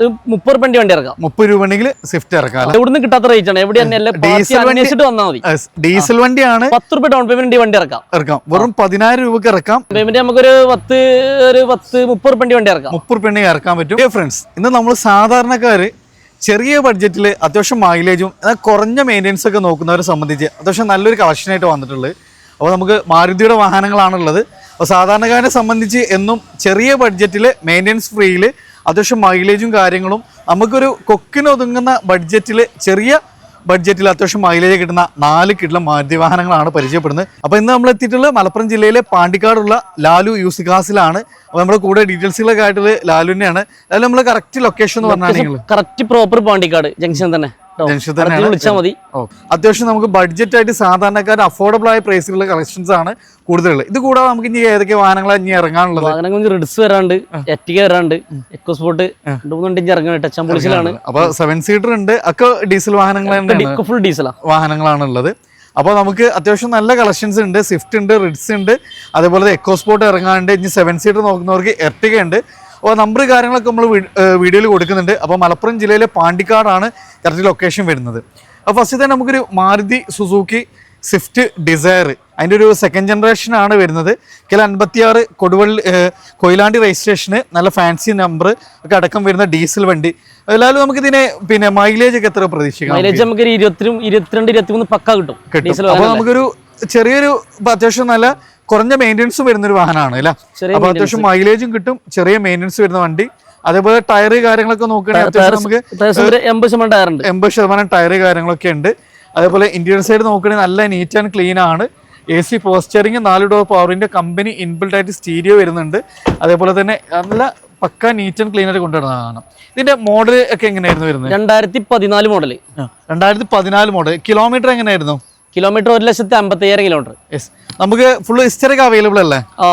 മുപ്പത് വണ്ടി വണ്ടി ഇറക്കാം. മുപ്പത് രൂപ ഉണ്ടെങ്കിൽ സ്വിഫ്റ്റ് ഇറക്കാം അല്ലേ? എവിടുന്ന് കിട്ടാത്ത റേറ്റ് ആണ്. എവിടെ തന്നെ ഡീസൽ വണ്ടി- അന്വേഷിച്ചിട്ട് വന്നാൽ മതി. ഡീസൽ വണ്ടിയാണ് പത്ത് രൂപ ഡൗൺ പേയ്മെന്റ് വണ്ടി ഇറക്കാം. ഇറക്കാം. വെറും പതിനായിരം രൂപക്ക് ഇറക്കാം. പേയ്മെന്റ് നമുക്കൊരു പത്ത് ഒരു പത്ത് മുപ്പത് വണ്ടി വണ്ടി ഇറക്കാം. മുപ്പത് രൂപ ഉണ്ടെങ്കിൽ ഇറക്കാൻ പറ്റും. ഫ്രണ്ട്സ് ഇന്ന് നമ്മൾ സാധാരണക്കാര് ചെറിയ ബഡ്ജറ്റിൽ അത്യാവശ്യം മൈലേജും എന്നാൽ കുറഞ്ഞ മെയിന്റെനൻസ് ഒക്കെ നോക്കുന്നവരെ സംബന്ധിച്ച് അത്യാവശ്യം നല്ലൊരു കളക്ഷനായിട്ട് വന്നിട്ടുള്ളത് അപ്പോൾ നമുക്ക് മാരുതിയുടെ വാഹനങ്ങളാണുള്ളത്. അപ്പോൾ സാധാരണക്കാരനെ സംബന്ധിച്ച് എന്നും ചെറിയ ബഡ്ജറ്റിൽ മെയിന്റെനൻസ് ഫ്രീയിൽ അത്യാവശ്യം മൈലേജും കാര്യങ്ങളും. നമുക്കൊരു കൊക്കിന് ഒതുങ്ങുന്ന ബഡ്ജറ്റിൽ ചെറിയ ബഡ്ജറ്റിൽ അത്യാവശ്യം മൈലേജ് കിട്ടുന്ന നാല് കിട്ടുന്ന മാരുതി വാഹനങ്ങളാണ് പരിചയപ്പെടുന്നത്. അപ്പോൾ ഇന്ന് നമ്മൾ എത്തിയിട്ടുള്ളത് മലപ്പുറം ജില്ലയിലെ പാണ്ടിക്കാടുള്ള ലാലു യൂസിക്കാസിലാണ് അപ്പോൾ നമ്മുടെ കൂടെ ഡീറ്റെയിൽസുകളൊക്കെ ആയിട്ടുള്ള ലാലുവിനെയാണ്. ലാലു നമ്മൾ കറക്റ്റ് ലൊക്കേഷൻ എന്ന് പറഞ്ഞാൽ കറക്റ്റ് പ്രോപ്പർ പാണ്ടിക്കാട് ജംഗ്ഷൻ തന്നെ. അത്യാവശ്യം നമുക്ക് ബഡ്ജറ്റ് ആയിട്ട് സാധാരണക്കാർ അഫോർഡബിൾ ആയ പ്രൈസിലുള്ള കളക്ഷൻസ് ആണ് കൂടുതലുള്ളത്. ഇത് കൂടാതെ നമുക്ക് ഇനി ഏതൊക്കെ വാഹനങ്ങളാണ് ഇനി ഇറങ്ങാനുള്ളത്? വാഹനങ്ങൾ റിഡ്സ് വരാണ്ട് എറ്റിക വരാണ്ട് എക്കോ സ്പോട്ട് മൂന്നുണ്ടിഞ്ച് ഇറങ്ങുന്നത് ടച്ചമ്പുളിച്ചിലാണ് അപ്പൊ സെവൻ സീറ്റർ ഉണ്ട്. ഒക്കെ ഡീസൽ വാഹനങ്ങളാണ് ഫുൾ വാഹനങ്ങളാണ് ഉള്ളത് അപ്പോൾ നമുക്ക് അത്യാവശ്യം നല്ല കളക്ഷൻസ് ഉണ്ട്. സ്വിഫ്റ്റ് ഉണ്ട് റിഡ്സ് ഉണ്ട്. അതുപോലെ എക്കോസ്പോർട്ട് ഇറങ്ങാണ്ട് ഇനി സെവൻ സീറ്റർ നോക്കുന്നവർക്ക് എർട്ടിക ഉണ്ട്. അപ്പോൾ നമ്പർ കാര്യങ്ങളൊക്കെ നമ്മൾ വീഡിയോയിൽ കൊടുക്കുന്നുണ്ട്. അപ്പോൾ മലപ്പുറം ജില്ലയിലെ പാണ്ടിക്കാടാണ് കറക്റ്റ് ലൊക്കേഷൻ വരുന്നത്. അപ്പോൾ ഫസ്റ്റ് തന്നെ നമുക്കൊരു മാരുതി സുസൂക്കി സ്വിഫ്റ്റ് ഡിസയർ. അതിന്റെ ഒരു സെക്കൻഡ് ജനറേഷൻ ആണ് വരുന്നത്. കില അൻപത്തിയാറ് കൊടുവള്ളി കൊയിലാണ്ടി രജിസ്ട്രേഷന് നല്ല ഫാൻസി നമ്പർ ഒക്കെ അടക്കം വരുന്ന ഡീസൽ വണ്ടി. എല്ലാവരും നമുക്ക് ഇതിനെ പിന്നെ മൈലേജ് ഒക്കെ എത്ര പ്രതീക്ഷിക്കാം മൈലേജ് നമുക്ക് ഒരു ഇരുപത്തി ഇരുപത്തിരണ്ട് ഇരുപത്തിമൂന്ന് പക്ക കിട്ടും. കിട്ടും. ഡീസൽ നമുക്കൊരു ചെറിയൊരു അത്യാവശ്യം നല്ല കുറഞ്ഞ മെയിന്റെനൻസ് വരുന്ന ഒരു വാഹനമാണ് അല്ല? അപ്പോൾ അപ്പൊ അത്യാവശ്യം മൈലേജും കിട്ടും ചെറിയ മെയിന്റെനൻസ് വരുന്ന വണ്ടി. അതേപോലെ ടയർ കാര്യങ്ങളൊക്കെ നോക്കുകയാണെങ്കിൽ എൺപത് ശതമാനം ടയർ കാര്യങ്ങളൊക്കെ ഉണ്ട്. അതേപോലെ ഇന്ത്യൻ സൈഡ് നോക്കുകയാണെങ്കിൽ നല്ല നീറ്റ് ആൻഡ് ക്ലീൻ ആണ്. എ സി പോസ്റ്ററിങ് നാല് ഡോർ പവറിന്റെ കമ്പനി ഇൻബിൽഡ് ആയിട്ട് സ്റ്റീരിയോ വരുന്നുണ്ട്. അതേപോലെ തന്നെ നല്ല പക്ക നീറ്റ് ആൻഡ് ക്ലീൻ ആയിട്ട് കൊണ്ടുവരുന്നതാണ് ഇതിന്റെ മോഡൽ ഒക്കെ എങ്ങനെയായിരുന്നു വരുന്നത്? രണ്ടായിരത്തി പതിനാല് മോഡൽ രണ്ടായിരത്തി പതിനാല് മോഡൽ കിലോമീറ്റർ എങ്ങനെയായിരുന്നു? കിലോമീറ്റർ ഒരു ലക്ഷത്തി അമ്പത്തയ്യായിരം കിലോമീറ്റർ യെസ് നമുക്ക് ഫുൾ ഹിസ്റ്ററിക് അവൈലബിൾ അല്ലേ? ആ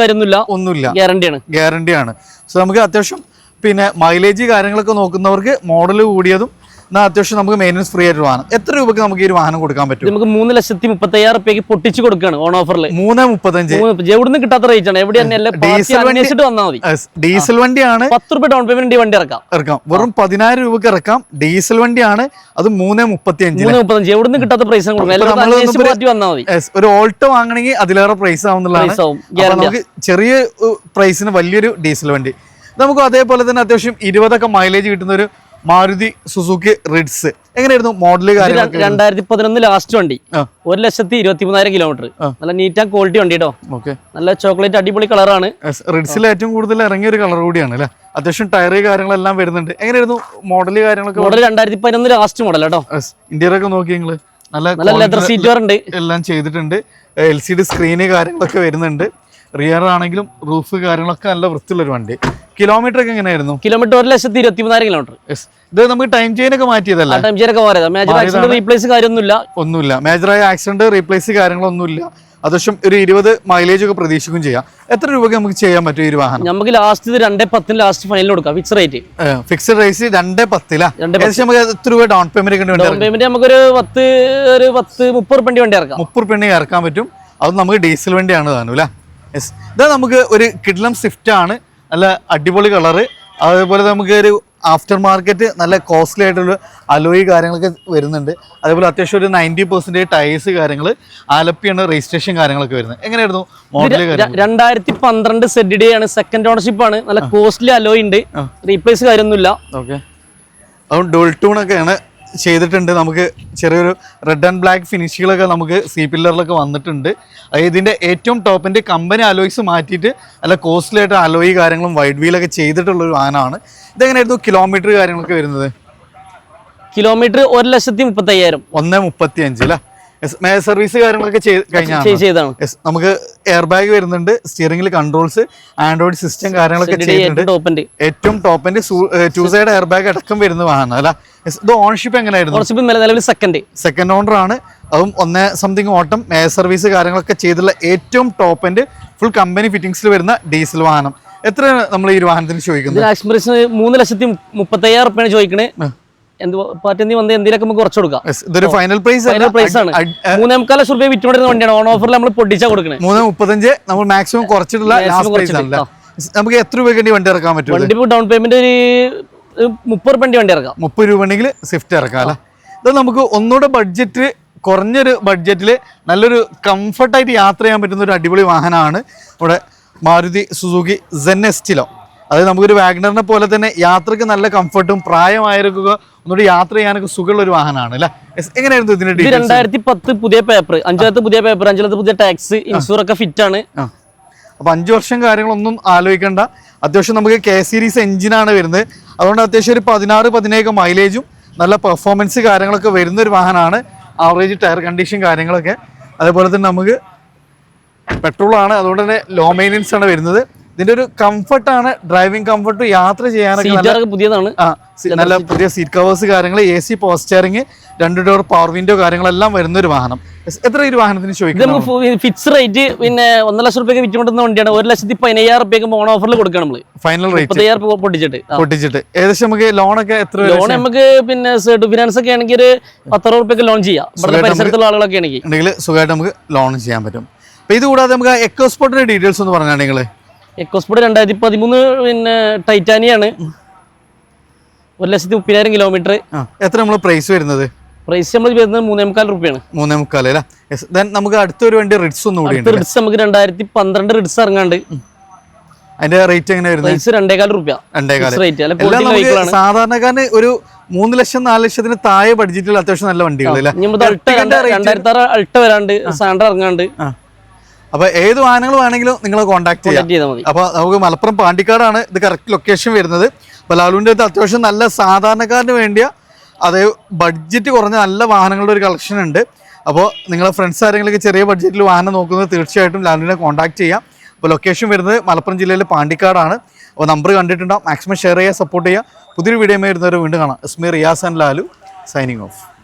കാര്യമൊന്നുമില്ല. ഒന്നുമില്ല. ഗ്യാരണ്ടിയാണ് ഗ്യാരണ്ടി ആണ്. സോ നമുക്ക് അത്യാവശ്യം പിന്നെ മൈലേജ് കാര്യങ്ങളൊക്കെ നോക്കുന്നവർക്ക് മോഡൽ കൂടിയതും എന്നാൽ അത്യാവശ്യം നമുക്ക് മെയിനൻസ് ഫ്രീ ആയിട്ട് വാഹനം. എത്ര രൂപയ്ക്ക് നമുക്ക് ഈ ഒരു വാഹനം കൊടുക്കാൻ പറ്റും? നമുക്ക് മൂന്ന് ലക്ഷത്തി മുപ്പത്തി അയ്യായിരം റുപ്യക്ക് പൊട്ടിച്ച് കൊടുക്കുകയാണ് ഓൺ ഓഫറിൽ മൂന്ന് മുപ്പത്തഞ്ച് എവിടുന്ന് കിട്ടാത്ത റേറ്റ് ആണ്. എവിടെയാണ് വന്നാൽ മതി. ഡീസൽ വണ്ടിയാണ് പത്ത് റുപ്യ ഡൗൺ പേയ്മെന്റ് വണ്ടി ഇറക്കാം. ഇറക്കാം. വെറും പതിനായിരം രൂപയ്ക്ക് ഇറക്കാം. ഡീസൽ വണ്ടിയാണ്. അത് മൂന്ന് മുപ്പത്തി അഞ്ച് മൂന്ന് മുപ്പത്തഞ്ച്. എവിടുന്ന് കിട്ടാത്ത പ്രൈസ് വന്നാൽ മതി. ഒരു ഓൾട്ടോ വാങ്ങണമെങ്കിൽ അതിലേറെ പ്രൈസ് ആവുന്നുള്ളതാണ്. ആവും. നമുക്ക് ചെറിയ പ്രൈസിന് വലിയൊരു ഡീസൽ വണ്ടി. നമുക്ക് അതേപോലെ തന്നെ അത്യാവശ്യം ഇരുപതൊക്കെ മൈലേജ് കിട്ടുന്ന ഒരു മാരുതി സുസുക്കി റിഡ്സ്. എങ്ങനെയായിരുന്നു മോഡൽ രണ്ടായിരത്തി പതിനൊന്ന് ലാസ്റ്റ് വണ്ടി. ഒരു ലക്ഷത്തി ഇരുപത്തി മൂന്നായിരം കിലോമീറ്റർ നല്ല നീറ്റ് ആൻഡ് ക്വാളിറ്റി വണ്ടി കേട്ടോ ഓക്കെ നല്ല ചോക്ലേറ്റ് അടിപൊളി കളറാണ് റിഡ്സിൽ ഏറ്റവും കൂടുതൽ ഇറങ്ങിയ ഒരു കളർ കൂടിയാണ് അല്ലേ? അത്യാവശ്യം ടയർ കാര്യങ്ങളെല്ലാം വരുന്നുണ്ട്. എങ്ങനെയായിരുന്നു മോഡൽ കാര്യങ്ങളൊക്കെ? മോഡൽ രണ്ടായിരത്തി പതിനൊന്ന് ലാസ്റ്റ് മോഡൽ കേട്ടോ ഇന്ത്യയിലൊക്കെ ഒക്കെ നോക്കി നിങ്ങൾ. നല്ല ലെതർ സീറ്റ് ഉണ്ട്. എല്ലാം ചെയ്തിട്ടുണ്ട്. എൽ സി ഡി സ്ക്രീന് കാര്യങ്ങളൊക്കെ വരുന്നുണ്ട്. റിയർ ആണെങ്കിലും റൂഫ് കാര്യങ്ങളൊക്കെ നല്ല വൃത്തിയുള്ള ഒരു വണ്ടി. കിലോമീറ്റർ ഒക്കെ എങ്ങനെയായിരുന്നു? കിലോമീറ്റർ ഒരു ലക്ഷത്തി ഇരുപത്തി മൂന്നായിരം കിലോമീറ്റർ ഇത് നമുക്ക് ടൈം ചെയിൻ ഒക്കെ മാറ്റിയതല്ല? ടൈം ചെയിൻ ഒക്കെ മേജർ ആക്സിഡന്റ് റീപ്ലേസ് കാര്യമൊന്നുമില്ല. ഒന്നുമില്ല. മേജറായ ആക്സിഡന്റ് റീപ്ലേസ് കാര്യങ്ങളൊന്നുമില്ല. അത്യാവശ്യം ഒരു ഇരുപത് മൈലേജ് ഒക്കെ പ്രതീക്ഷിക്കും ചെയ്യാം. എത്ര രൂപയ്ക്ക് നമുക്ക് ചെയ്യാൻ പറ്റും ഈ വാഹനം? നമുക്ക് ലാസ്റ്റ് ഇത് രണ്ടേ പത്തിന് ലാസ്റ്റ് ഫൈനൽ കൊടുക്കാം. ഫിക്സ് റേറ്റ് ഫിക്സഡ് റേറ്റ് രണ്ടേ പത്തിലാ? ഏകദേശം നമുക്ക് എത്ര രൂപ ഡൗൺ പേയ്മെന്റ് ഡൗൺ പേയ്മെന്റ് നമുക്കൊരു പത്ത് ഒരു പത്ത് മുപ്പത് റുപ്യ വണ്ടി ഇറക്കാം. മുപ്പത് റുപ്യ ഇറക്കാൻ പറ്റും. അത് നമുക്ക് ഡീസൽ വണ്ടിയാണ് താനും അല്ലേ യെസ് ഇതാ നമുക്ക് ഒരു കിഡ്ലം സ്വിഫ്റ്റ് ആണ്. നല്ല അടിപൊളി കളറ് അതേപോലെ നമുക്ക് ഒരു ആഫ്റ്റർ മാർക്കറ്റ് നല്ല കോസ്റ്റ്ലി ആയിട്ടുള്ള അലോയി കാര്യങ്ങളൊക്കെ വരുന്നുണ്ട്. അതേപോലെ അത്യാവശ്യം ഒരു നയന്റി പെർസെന്റേജ് ടയേഴ്സ് കാര്യങ്ങൾ ആലപ്പിയാണ് രജിസ്ട്രേഷൻ കാര്യങ്ങളൊക്കെ വരുന്നത്. എങ്ങനെയായിരുന്നു മോഡൽ രണ്ടായിരത്തി പന്ത്രണ്ട് സെഡ് ഡേ ആണ് സെക്കൻഡ് ഓണർഷിപ്പ് ആണ്. നല്ല കോസ്റ്റ്ലി അലോയ് ഉണ്ട്. റീപ്ലേസ് കാര്യമൊന്നുമില്ല. ഓക്കെ അതും ഡോൾ ടൂണൊക്കെയാണ് ചെയ്തിട്ടുണ്ട്. നമുക്ക് ചെറിയൊരു റെഡ് ആൻഡ് ബ്ലാക്ക് ഫിനിഷുകളൊക്കെ നമുക്ക് സി പില്ലറിലൊക്കെ വന്നിട്ടുണ്ട്. ഇതിന്റെ ഏറ്റവും ടോപ്പിന്റെ കമ്പനി അലോയ്സ് മാറ്റിയിട്ട് അല്ല കോസ്റ്റ്ലി ആയിട്ട് അലോയി കാര്യങ്ങളും വൈഡ് വീലൊക്കെ ചെയ്തിട്ടുള്ള ഒരു വാഹനമാണ് ഇതെങ്ങനെയായിരുന്നു കിലോമീറ്റർ കാര്യങ്ങളൊക്കെ വരുന്നത്? കിലോമീറ്റർ ഒരു ലക്ഷത്തി മുപ്പത്തയ്യായിരം. ഒന്ന് മുപ്പത്തി അഞ്ച് അല്ലേ സർവീസ് കാര്യങ്ങളൊക്കെ ചെയ്താണ്. നമുക്ക് എയർ ബാഗ് വരുന്നുണ്ട് സ്റ്റിയറിംഗിൽ കൺട്രോൾസ് ആൻഡ്രോയിഡ് സിസ്റ്റം കാര്യങ്ങളൊക്കെ ചെയ്തിട്ടുണ്ട്. ടോപ്പിന്റെ ഏറ്റവും ടോപ്പിന്റെ ടു സൈഡ് എയർ ബാഗ് അടക്കം വരുന്ന വാഹനം അല്ല? ഇത് ഓണർഷിപ്പ് എങ്ങനെയായിരുന്നു? സെക്കൻഡ് സെക്കൻഡ് ഓണർ ആണ്. അതും ഒന്നേ സംതിങ് ഓട്ടം എയർ സർവീസ് കാര്യങ്ങളൊക്കെ ചെയ്തുള്ള ഏറ്റവും ടോപ്പ് എൻഡ് ഫുൾ കമ്പനി ഫിറ്റിംഗ്സിൽ വരുന്ന ഡീസൽ വാഹനം. എത്ര നമ്മൾ ഈ വാഹനത്തിന് ചോദിക്കുന്നത്? മൂന്ന് ലക്ഷത്തി മുപ്പത്തി അയ്യായിരം റുപ്യാണ് ചോദിക്കണേ. എന്ത് പാർട്ടി നീ വന്ന് എന്തെങ്കിലുമൊക്കെ നമുക്ക് കുറച്ച് കൊടുക്കാം. ഇതൊരു ഫൈനൽ പ്രൈസ് ഫൈനൽ പ്രൈസ് ആണ്. മൂന്നേ മുക്കാൽ ലക്ഷം റുപ്യ വിറ്റുകൊണ്ടിരുന്ന വണ്ടിയാണ്. ഓൺ ഓഫറിൽ നമ്മൾ പൊട്ടിച്ചാ കൊടുക്കണേ. മൂന്ന് മുപ്പത്തഞ്ച് നമ്മൾ മാക്സിമം കുറച്ചിട്ടുള്ള ലാസ്റ്റ് പ്രൈസ് കുറച്ചിട്ട്, നമുക്ക് എത്ര രൂപയ്ക്ക് വേണ്ടി ഇറക്കാൻ പറ്റും വണ്ടി ഡൗൺ പേയ്മെന്റ് ഒരു മുപ്പത് രൂപ വണ്ടി ഇറക്കാം. മുപ്പത് രൂപ ഉണ്ടെങ്കിൽ സ്വിഫ്റ്റ് ഇറക്കാം അല്ലേ? ഇത് നമുക്ക് ഒന്നുകൂടെ ബഡ്ജറ്റ് കുറഞ്ഞൊരു ബഡ്ജറ്റിൽ നല്ലൊരു കംഫർട്ടായിട്ട് യാത്ര ചെയ്യാൻ പറ്റുന്ന ഒരു അടിപൊളി വാഹനമാണ് ഇവിടെ മാരുതി സുസുക്കി സെൻ എസ്റ്റിലോ അതായത് നമുക്കൊരു വാഗ്നറിനെ പോലെ തന്നെ യാത്രയ്ക്ക് നല്ല കംഫർട്ടും പ്രായമായിരിക്കുക ഒന്നുകൂടി യാത്ര ചെയ്യാനൊക്കെ സുഖമുള്ള ഒരു വാഹനമാണ് അല്ലെ? എങ്ങനെയായിരുന്നു ഇതിന്റെ രണ്ടായിരത്തി പത്ത് പുതിയ പേപ്പർ അഞ്ചാമത്തെ പുതിയ പേപ്പർ അഞ്ചാമത്തെ പുതിയ ടാക്സ് ഇൻഷൂർ ഒക്കെ ഫിറ്റ് ആണ്. അപ്പൊ അഞ്ചു വർഷം കാര്യങ്ങളൊന്നും ആലോചിക്കേണ്ട. അത്യാവശ്യം നമുക്ക് കെ സീരീസ് എഞ്ചിനാണ് വരുന്നത്. അതുകൊണ്ട് അത്യാവശ്യം ഒരു പതിനാറ് പതിനേഴ് മൈലേജും നല്ല പെർഫോമൻസ് കാര്യങ്ങളൊക്കെ വരുന്ന ഒരു വാഹനമാണ്. ആവറേജ് ടയർ കണ്ടീഷൻ കാര്യങ്ങളൊക്കെ. അതേപോലെ തന്നെ നമുക്ക് പെട്രോൾ ആണ്. അതുകൊണ്ട് തന്നെ ലോ മെയിന്റെനൻസ് ആണ് വരുന്നത്. ഇതിന്റെ ഒരു കംഫർട്ടാണ് ഡ്രൈവിംഗ് കംഫർട്ട് യാത്ര ചെയ്യാനൊക്കെ പുതിയതാണ്. നല്ല പുതിയ സീറ്റ് കവേഴ്സ് കാര്യങ്ങൾ എ സി പോസ്റ്ററിങ് രണ്ട് ഡോർ പവർ വിൻഡോ കാര്യങ്ങളെല്ലാം വരുന്ന ഒരു വാഹനം എത്ര ഈ ഒരു വാഹനത്തിന് ചോദിക്കും ഫിക്സ് റേറ്റ് പിന്നെ ഒന്നര ലക്ഷം റുപ്യ വിറ്റുകൊണ്ടുന്ന വണ്ടിയാണ്. ഒരു ലക്ഷത്തി പതിനയ്യായിരം റുപ്യ ഓൺ ഓഫറിൽ കൊടുക്കണം നമ്മൾ. ഫൈനൽ റേറ്റ് പൊട്ടിച്ചിട്ട്. പൊട്ടിച്ചിട്ട്. ഏകദേശം നമുക്ക് ലോൺ ഒക്കെ എത്ര ലോൺ നമുക്ക് പിന്നെ ഫിനാൻസ് ഒക്കെ ആണെങ്കിൽ ഒരു പത്തറുപത് റുപ്യ ലോൺ ചെയ്യാം. ഇവിടെ പരിസരത്തുള്ള ആളുകളൊക്കെ ആണെങ്കിൽ. സുഖമായിട്ട് നമുക്ക് ലോൺ ചെയ്യാൻ പറ്റും. അപ്പൊ ഇത് കൂടാതെ നമുക്ക് എക്കോസ്പോർട്ടിന്റെ ഡീറ്റെയിൽസ് ഒന്ന് പറഞ്ഞാണെങ്കിൽ നിങ്ങൾ എക്കോസ്പോർട്ട് രണ്ടായിരത്തി പതിമൂന്ന് പിന്നെ ടൈറ്റാനിയാണ്. ഒരു ലക്ഷത്തി മുപ്പതിനായിരം കിലോമീറ്റർ എത്ര നമ്മൾ പ്രൈസ് വരുന്നത്? പ്രൈസ് നമ്മൾ വരുന്നത് മൂന്നേ മുക്കാൽ റുപ്യാണ് മൂന്നേ മുക്കാൽ അല്ലേ നമുക്ക് അടുത്തൊരു വണ്ടി റിഡ്സ് ഒന്നും കൂടി റിഡ്സ് നമുക്ക് രണ്ടായിരത്തി പന്ത്രണ്ട് റിഡ്സ് ഇറങ്ങാണ്ട് അതിന്റെ റേറ്റ് എങ്ങനെ വരുന്നത്? രണ്ടേകാൽ റുപ്യ. രണ്ടേകാൽ റേറ്റ് അല്ലെ സാധാരണക്കാരന് ഒരു മൂന്ന് ലക്ഷം നാല് ലക്ഷത്തിന് താഴെ ബഡ്ജറ്റിൽ അത്യാവശ്യം നല്ല വണ്ടികൾ അൾട്ട രണ്ടായിരത്തി ആറ് അൾട്ട വരാണ്ട്. സാൻഡർ ഇറങ്ങാണ്ട്. അപ്പൊ ഏത് വാഹനങ്ങൾ വേണമെങ്കിലും നിങ്ങൾ കോൺടാക്ട് ചെയ്യാം. അപ്പൊ നമുക്ക് മലപ്പുറം പാണ്ടിക്കാടാണ് ഇത് കറക്റ്റ് ലൊക്കേഷൻ വരുന്നത്. അപ്പൊ ലാലുവിന്റെ അടുത്ത് അത്യാവശ്യം നല്ല സാധാരണക്കാരന് വേണ്ടിയ അതേ ബഡ്ജറ്റ് കുറഞ്ഞ നല്ല വാഹനങ്ങളുടെ ഒരു കളക്ഷൻ ഉണ്ട്. അപ്പോൾ നിങ്ങളെ ഫ്രണ്ട്സ് ആരെങ്കിലും ചെറിയ ബഡ്ജറ്റിൽ വാഹനം നോക്കുന്നത് തീർച്ചയായിട്ടും ലാലുവിനെ കോൺടാക്ട് ചെയ്യാം. അപ്പോൾ ലൊക്കേഷൻ വരുന്നത് മലപ്പുറം ജില്ലയിലെ പാണ്ടിക്കാടാണ്. അപ്പോൾ നമ്പർ കണ്ടിട്ടുണ്ടാവും. മാക്സിമം ഷെയർ ചെയ്യുക സപ്പോർട്ട് ചെയ്യുക പുതിയൊരു വീഡിയോ വരുന്നവരെ വീണ്ടും കാണാം. Esmi Riyas and Lalu signing off